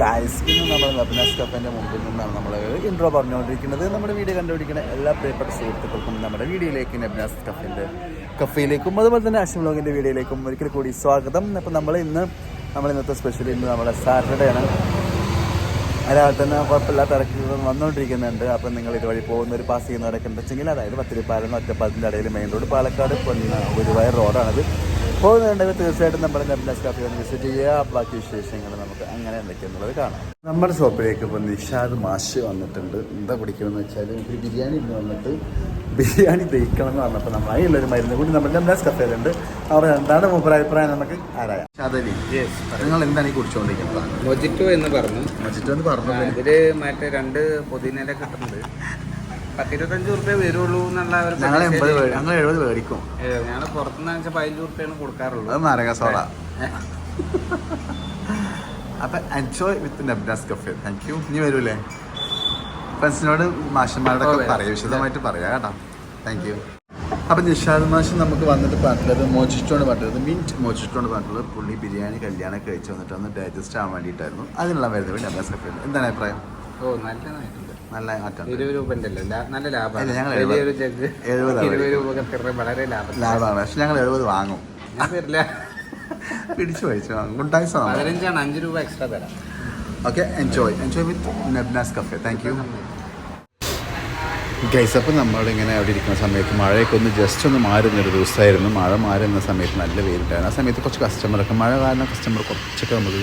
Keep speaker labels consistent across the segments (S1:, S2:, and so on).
S1: Guys ഇന്ന് നമ്മൾ വെബിനാസ് കപ്പന്റെ മുമ്പിൽ നിന്നാണ് നമ്മൾ ഇൻട്രോ പറഞ്ഞുകൊണ്ടിരിക്കുന്നത്. നമ്മുടെ വീഡിയോ കണ്ടുപിടിക്കുന്ന എല്ലാ പ്രിയപ്പെട്ട സുഹൃത്തുക്കൾക്കും നമ്മുടെ വീഡിയോയിലേക്ക് ലബ്നാസ് കഫിന്റെ കഫയിലേക്കും അതുപോലെ തന്നെ അശ്വിൻ ബ്ലോഗിന്റെ വീഡിയോയിലേക്കും ഒരിക്കൽ കൂടി സ്വാഗതം. അപ്പം നമ്മൾ ഇന്ന് നമ്മൾ ഇന്നത്തെ സ്പെഷ്യൽ ഇന്ന് നമ്മുടെ സാറ്റർഡേ ആണ്. രാവിലെ തന്നെ കുഴപ്പമില്ലാത്ത തിരക്കുകൾ വന്നുകൊണ്ടിരിക്കുന്നുണ്ട്. അപ്പം നിങ്ങൾ ഇതുവഴി പോകുന്ന ഒരു പാസ് ചെയ്യുന്നവരൊക്കെ ഉണ്ടെങ്കിൽ അതായത് പത്തിരിപ്പാലം ഒറ്റപ്പാലത്തിന്റെ ഇടയിൽ മെയിൻ റോഡ് പാലക്കാട് പൊന്ന ഗുരുവായൂർ റോഡാണത് പോകുന്നുണ്ടെങ്കിൽ തീർച്ചയായിട്ടും നമ്മുടെ നെബ്ലാസ് കാഫി ഒന്ന് വിസിറ്റ് ചെയ്യുക. ബാക്കി വിശേഷങ്ങൾ നമുക്ക് അങ്ങനെ എന്തൊക്കെയെന്നുള്ളത് കാണാം. നമ്മുടെ ഷോപ്പിലേക്ക് ഇപ്പോൾ നിഷാദ് മാഷ് വന്നിട്ടുണ്ട്. എന്താ പിടിക്കണമെന്ന് വെച്ചാൽ ഒരു ബിരിയാണി ഇന്ന് വന്നിട്ട് ബിരിയാണി ദഹിക്കണം എന്ന് പറഞ്ഞപ്പോൾ നമ്മൾ അതിലുള്ളൊരു മരുന്ന് കൂടി നമ്മുടെ നെബ്ലാസ് കഫേലുണ്ട് അവർ എന്താണ് അഭിപ്രായം നമുക്ക് ആരായ? ഷാദലി നിങ്ങൾ എന്താണ് ഈ കുടിച്ചുകൊണ്ടിരിക്കുന്നത്
S2: മൊജിറ്റോ എന്ന് പറഞ്ഞു.
S1: മൊജിറ്റോ എന്ന് പറഞ്ഞു
S2: ഇതിൽ മറ്റേ രണ്ട് പുതിനയില കിട്ടുന്നുണ്ട്. പത്തിരുപത്തഞ്ച് റുപ്യ വരുള്ളൂ എന്നുള്ള ഒരു
S1: ഞങ്ങൾ എൺപത്
S2: പ്രതീക്ഷയിൽ
S1: മേടി- ഞങ്ങൾ എഴുപത് മേടിക്കും
S2: ഞങ്ങൾ പുറത്തുനിന്ന് വെച്ചാൽ പതിനഞ്ച് റുപ്യാണ് കൊടുക്കാറുള്ളൂ.
S1: അത് അപ്പൊ എൻജോയ് വിത്ത് നെബ്ഡാസ് കഫേ താങ്ക് യു ഇനി വരൂലേ? ഫ്രണ്ട്സിനോട് മാഷന്മാരുടെ
S2: ഓ,
S1: ഒക്കെ
S2: വരാം.
S1: പറയാം. വിശദമായിട്ട് പറയാം കേട്ടോ. താങ്ക് യു അപ്പം നിഷാദ് മാഷ് നമുക്ക് വന്നിട്ട് പറഞ്ഞിട്ടുള്ളത് മോജിസ്റ്റോണ് പറഞ്ഞത്. മിന്റ് മോജിസ്റ്റോണ് പറഞ്ഞിട്ടുള്ളത് പുള്ളി ബിരിയാണി കല്യാണം കഴിച്ച് വന്നിട്ട് ഒന്ന് ഡൈജസ്റ്റ് ആവാൻ വേണ്ടിയിട്ടായിരുന്നു. അതിനുള്ള വരുന്നത് നെബ്ഡാസ് കഫേ എന്താണ് അഭിപ്രായം?
S2: ഓ നല്ലതായിട്ടുണ്ട്
S1: നല്ല മാറ്റം
S2: ഇരുപത് രൂപ ഉണ്ടല്ലോ നല്ല ലാഭമാണ്.
S1: ഞങ്ങൾ
S2: വലിയൊരു ജഗ്.
S1: എഴുപതാ
S2: ഇരുപത് രൂപ ഒക്കെ വളരെ ലാഭം.
S1: ലാഭമാണ്. പക്ഷെ ഞങ്ങൾ എഴുപത് വാങ്ങും.
S2: ഞാൻ തരില്ല.
S1: പിടിച്ചു വായിച്ചു വാങ്ങും. ഗുഡ് ആണ്
S2: പതിനഞ്ചാണ് അഞ്ച് രൂപ എക്സ്ട്രാ തരാം.
S1: Okay enjoy enjoy with നെബ്നാസ് cafe thank you guys അപ്പം നമ്മളിങ്ങനെ അവിടെ ഇരിക്കുന്ന സമയത്ത് മഴയൊക്കെ ഒന്ന് ജസ്റ്റ് ഒന്ന് മാറുന്നൊരു ദിവസമായിരുന്നു. മഴ മാറുന്ന സമയത്ത് നല്ല വെയിലുണ്ടായിരുന്നു. ആ സമയത്ത് കുറച്ച് കസ്റ്റമറൊക്കെ മഴ കാരണം കസ്റ്റമർ കുറച്ചൊക്കെ നമുക്ക്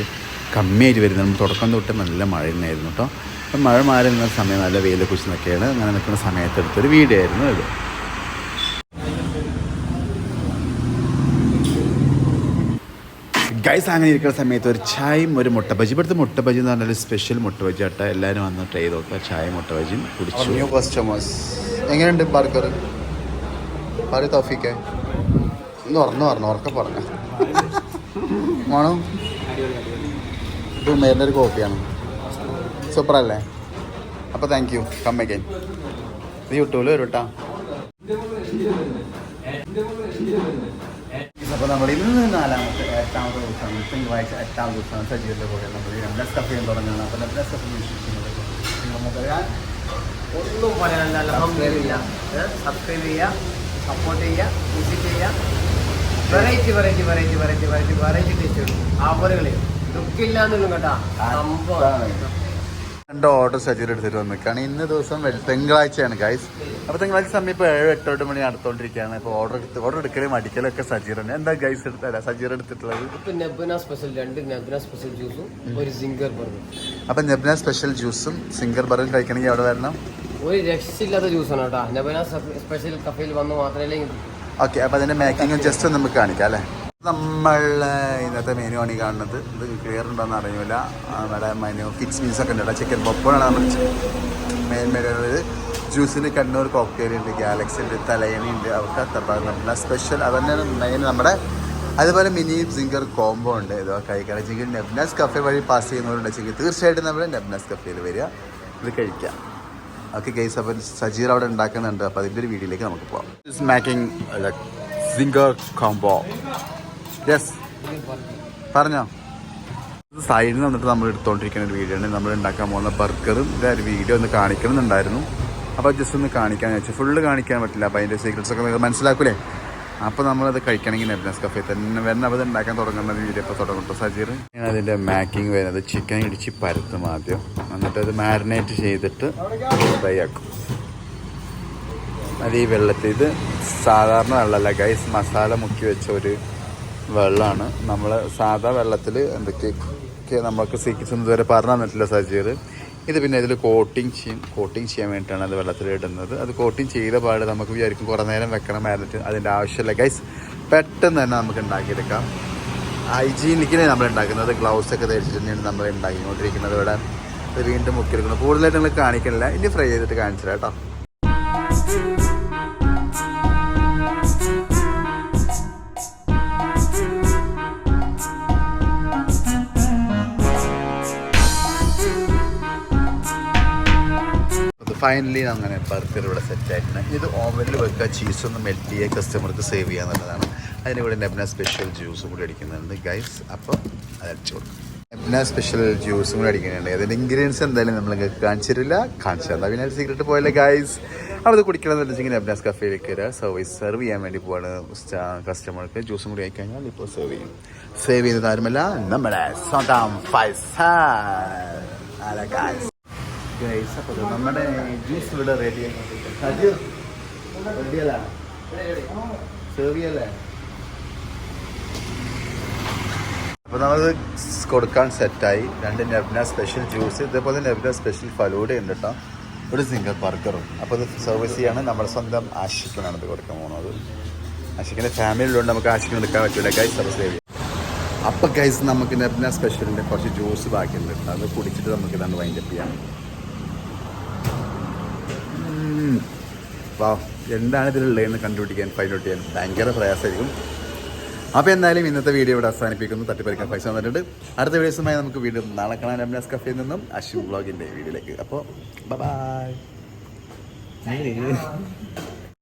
S1: കമ്മിയായിട്ട് നമ്മൾ തുടക്കം തൊട്ട് നല്ല മഴ തന്നെയായിരുന്നു കേട്ടോ. അപ്പം മഴ മാറുന്ന സമയം നല്ല വെയിലെ കുറിച്ച് നിൽക്കുകയാണ് അങ്ങനെ നിൽക്കുന്ന സമയത്തെടുത്തൊരു വീഡിയോ ആയിരുന്നു ഇത്. ഗൈസ് അങ്ങനെ ഇരിക്കുന്ന സമയത്ത് ഒരു ചായയും ഒരു മുട്ട ബജി. ഇവിടുത്തെ മുട്ട ബജി എന്ന് പറഞ്ഞാൽ സ്പെഷ്യൽ മുട്ട ബജി ആട്ട. എല്ലാവരും വന്ന് ട്രൈ നോക്കുക. ചായ മുട്ട ബജിയും കുടിച്ചു. ന്യൂ കസ്റ്റമേഴ്സ് എങ്ങനെയുണ്ട് ബർഗർ? പാരി തോഫിക്ക് ഒന്ന് പറഞ്ഞു പറഞ്ഞു ഉറക്കെ പറഞ്ഞു. ആണോ ഇത് ഉമേറിന്റെ ഒരു കോപ്പിയാണ്. സൂപ്പർ അല്ലേ അപ്പോൾ താങ്ക് യു കം അഗൈൻ ഇത് യൂട്യൂബിൽ വരും കേട്ടോ അപ്പോൾ നമ്മൾ ഇന്ന് നാലാമത്തെ എട്ടാമത്തെ ദിവസമാണ്. തിങ്കളാഴ്ച എട്ടാമത്തെ ദിവസമാണ് സജീവന്റെ കൂടെ. നമ്മൾ രണ്ട് സ്റ്റഫ് ചെയ്യാൻ തുടങ്ങുകയാണ്. അപ്പോൾ രണ്ട് സ്റ്റഫ് വിശ്വസിക്കുന്നത് നമുക്കറിയാൻ
S3: ഒന്നും പറയാനില്ല. സബ്സ്ക്രൈബ് ചെയ്യുക സപ്പോർട്ട് ചെയ്യുക വിസിറ്റ് ചെയ്യുക. Variety variety variety variety variety variety taste ആഫറുകൾ
S1: രണ്ട് ഓർഡർ സജീർ എടുത്തിട്ട് വന്നിക്കാണ് ഇന്ന് ദിവസം തിങ്കളാഴ്ചയാണ് ഗൈസ് അപ്പോൾ തിങ്കളാഴ്ച സമയം ഇപ്പോൾ ഏഴ് എട്ടോട്ട് മണി അടുത്തോണ്ടിരിക്കുകയാണ്. ഇപ്പോൾ ഓർഡർ എടുത്ത് ഓർഡർ എടുക്കലും അടിക്കലൊക്കെ സജീറാണ്. എന്താ ഗൈസ് എടുത്തല്ല സജീർ എടുത്തിട്ടുള്ളത്?
S3: അപ്പൊ നെബുന സ്പെഷ്യൽ ജ്യൂസും സിംഗർ
S1: അപ്പം ബറും കഴിക്കണമെങ്കിൽ അവിടെ വരണം?
S3: ഒരു രക്ഷയില്ലാത്ത ജ്യൂസാണ് കേട്ടോ. നെബന സ്പെഷ്യൽ കഫയിൽ വന്ന് മാത്രമേ
S1: ഓക്കെ അപ്പോൾ അതിന്റെ മേക്കിങ്ങും ജസ്റ്റ് നമുക്ക് കാണിക്കാം അല്ലേ? നമ്മൾ ഇന്നത്തെ മെനു ആണ് ഈ കാണുന്നത്. ഇത് ക്ലിയർ ഉണ്ടോയെന്ന് അറിയില്ല നമ്മുടെ മെനു ഫിക്സ് മീൽസ് ഒക്കെ ഉണ്ട്. ചിക്കൻ പോപ്പാണ് നമ്മൾ മെയിൻ മെനു ജ്യൂസിന് കണ്ണൂർ കോക്ടെയിൽ ഉണ്ട് ഗാലക്സി ഉണ്ട് തലയണി ഉണ്ട്. അവർക്ക് അത്രപ്പാട് നമ്മുടെ സ്പെഷ്യൽ അതന്നെയാണ് മെയിൻ നമ്മുടെ അതുപോലെ മിനി സിംഗർ കോംബോ ഉണ്ട്. ഇതോ കഴിക്കണം നെബ്നാസ് കഫേ വഴി പാസ് ചെയ്യുന്നവരുണ്ട്. വെച്ചെങ്കിൽ തീർച്ചയായിട്ടും നമ്മൾ നെബ്നാസ് കഫേയിൽ വരിക. ഇത് കഴിക്കാം. ഓക്കെ കേസ് അപ്പോൾ സജീർ അവിടെ ഉണ്ടാക്കുന്നുണ്ട്. അപ്പോൾ അതിന്റെ ഒരു വീഡിയോയിലേക്ക് നമുക്ക് പോകാം is making zinger combo yes പറഞ്ഞോ. സൈഡിൽ വന്നിട്ട് നമ്മൾ എടുത്തുകൊണ്ടിരിക്കുന്ന ഒരു വീഡിയോ ആണ്. നമ്മൾ ഉണ്ടാക്കാൻ പോകുന്ന ബർഗറും ഇതേ ഒരു വീഡിയോ ഒന്ന് കാണിക്കണമെന്നുണ്ടായിരുന്നു. അപ്പോൾ ജസ്റ്റ് ഒന്ന് കാണിക്കാൻ വെച്ചു ഫുള്ള് കാണിക്കാൻ പറ്റില്ല. അപ്പോൾ അതിന്റെ സീക്രട്സ് ഒക്കെ നിങ്ങൾ മനസ്സിലാക്കൂലേ? അപ്പോൾ നമ്മളത് കഴിക്കണമെങ്കിൽ നെബ്നസ് കഫേ തന്നെ വരുന്ന അത് ഉണ്ടാക്കാൻ തുടങ്ങുന്ന വീഡിയോ ഇപ്പോൾ തുടങ്ങും സജീർ. അതിന്റെ മാക്കിങ് വരുന്നത് ചിക്കൻ ഇടിച്ച് പരത്തും ആദ്യം. എന്നിട്ട് അത് മാരിനേറ്റ് ചെയ്തിട്ട് ഫ്രൈ ആക്കും. അത് ഈ വെള്ളത്തിൽ ഇത് സാധാരണ വെള്ളമല്ല ഗൈസ് മസാല മുക്കി വെച്ച ഒരു വെള്ളമാണ്. നമ്മൾ സാധാ വെള്ളത്തിൽ എന്തൊക്കെയൊക്കെ നമുക്ക് സീക്രറ്റ്സ് ഒന്നും ഇതുവരെ പറഞ്ഞു തന്നിട്ടില്ല സജീർ ഇത് പിന്നെ ഇതിൽ കോട്ടിങ് ചെയ്യും കോട്ടിങ് ചെയ്യാൻ വേണ്ടിയിട്ടാണ് അത് വെള്ളത്തിൽ ഇടുന്നത്. അത് കോട്ടിങ് ചെയ്ത പാട് നമുക്ക് വിചാരിക്കും കുറേ നേരം വെക്കണം അതിന്റെ ആവശ്യമില്ല. ഗൈസ് പെട്ടെന്ന് തന്നെ നമുക്ക് ഉണ്ടാക്കിയെടുക്കാം. ഹൈജീനിക്കിനെ നമ്മൾ ഉണ്ടാക്കുന്നത്. ഗ്ലൗസ് ഒക്കെ ധരിച്ചിട്ട് തന്നെയാണ് നമ്മൾ ഉണ്ടാക്കിക്കൊണ്ടിരിക്കുന്നത് ഇവിടെ. വീണ്ടും മുക്കിയെടുക്കുന്നത് കൂടുതലായിട്ട് നിങ്ങൾ കാണിക്കണില്ല. ഇനി ഫ്രൈ ചെയ്തിട്ട് കാണിച്ചില്ല കേട്ടോ. ഫൈനലി അങ്ങനെ ബർഗർ ഇവിടെ സെറ്റ് ആയിട്ടുണ്ട്. ഇത് ഓവനിൽ വെക്കുക ചീസ് ഒന്ന് മെൽറ്റ് ചെയ്യുക കസ്റ്റമർക്ക് സേവ് ചെയ്യുക എന്നുള്ളതാണ്. അതിന് ഇവിടെ നെബ്ന സ്പെഷ്യൽ ജ്യൂസും കൂടി അടിക്കുന്നുണ്ട് ഗൈസ് അപ്പോൾ അത് അടിച്ചു കൊടുക്കും. നെബ്ന സ്പെഷ്യൽ ജ്യൂസും കൂടി അടിക്കുന്നുണ്ട്. അതിന്റെ ഇൻഗ്രീഡിയൻസ് എന്തായാലും നമ്മൾ കാണിച്ചു തരില്ല കാണിച്ചു തന്നാൽ പിന്നെ സീക്രട്ട് പോയല്ലേ ഗൈസ് അവിടെ കുടിക്കണം എന്ന് വെച്ചിട്ടുണ്ടെങ്കിൽ നെബ്നാസ് കഫേയിലേക്ക് വരിക സർവീസ് സെർവ് ചെയ്യാൻ വേണ്ടി പോവാണ് കസ്റ്റമർക്ക് ജ്യൂസും കൂടി ആയിക്കഴിഞ്ഞാൽ ഇപ്പോൾ സെർവ് ചെയ്യും. സേവ് ചെയ്യുന്നത് ആരുമല്ല? നമ്മുടെ സ്വന്തം ഫൈസ് ഗൈസ് ഗൈസ് അപ്പോൾ നമ്മുടെ ജ്യൂസ് ഇവിടെ റെഡി റെഡിയല്ല സെർവ് ചെയ്യല്ലേ? അപ്പോൾ നമ്മൾ കൊടുക്കാൻ സെറ്റായി രണ്ട് നെബ്ന സ്പെഷ്യൽ ജ്യൂസ് ഇതേപോലെ നെബ്ന സ്പെഷ്യൽ ഫലൂഡ് ഉണ്ട് ഒരു സിംഗിൾ ബർഗറും അപ്പോൾ ഇത് സർവീസ് ചെയ്യാണ്. നമ്മുടെ സ്വന്തം ആഷിക്കിനാണ് ഇത് കൊടുക്കാൻ പോകുന്നത് ആഷിക്കിന്റെ ഫാമിലിയിലുണ്ട് നമുക്ക് ആഷിക്കിന് എടുക്കാൻ പറ്റില്ല ഗൈസ് സർവീസ് ചെയ്യും. അപ്പോൾ ഗൈസ് നമുക്ക് നെബ്ന സ്പെഷ്യലിന്റെ കുറച്ച് ജ്യൂസ് ബാക്കിയുണ്ട് അത് കുടിച്ചിട്ട് നമുക്ക് ഇതാണ് വൈൻഡപ്പ് ചെയ്യാം. വാ എന്താണ് ഇതിലുള്ളതെന്ന് കണ്ടുപിടിക്കാൻ ഫൈൻഡ് ഔട്ട് ചെയ്യാൻ ഭയങ്കര പ്രയാസമായിരിക്കും. അപ്പോൾ എന്തായാലും ഇന്നത്തെ വീഡിയോ ഇവിടെ അവസാനിപ്പിക്കുന്നു. തട്ടിപ്പറിക്കാൻ പൈസ വന്നിട്ടുണ്ട് അടുത്ത വീഡിയോസുമായി നമുക്ക് വീണ്ടും നാളെ കാണാൻ രമ്യാസ് കഫയിൽ നിന്നും അശ്വിൻ ബ്ലോഗിന്റെ വീഡിയോയിലേക്ക്. അപ്പോൾ ബൈ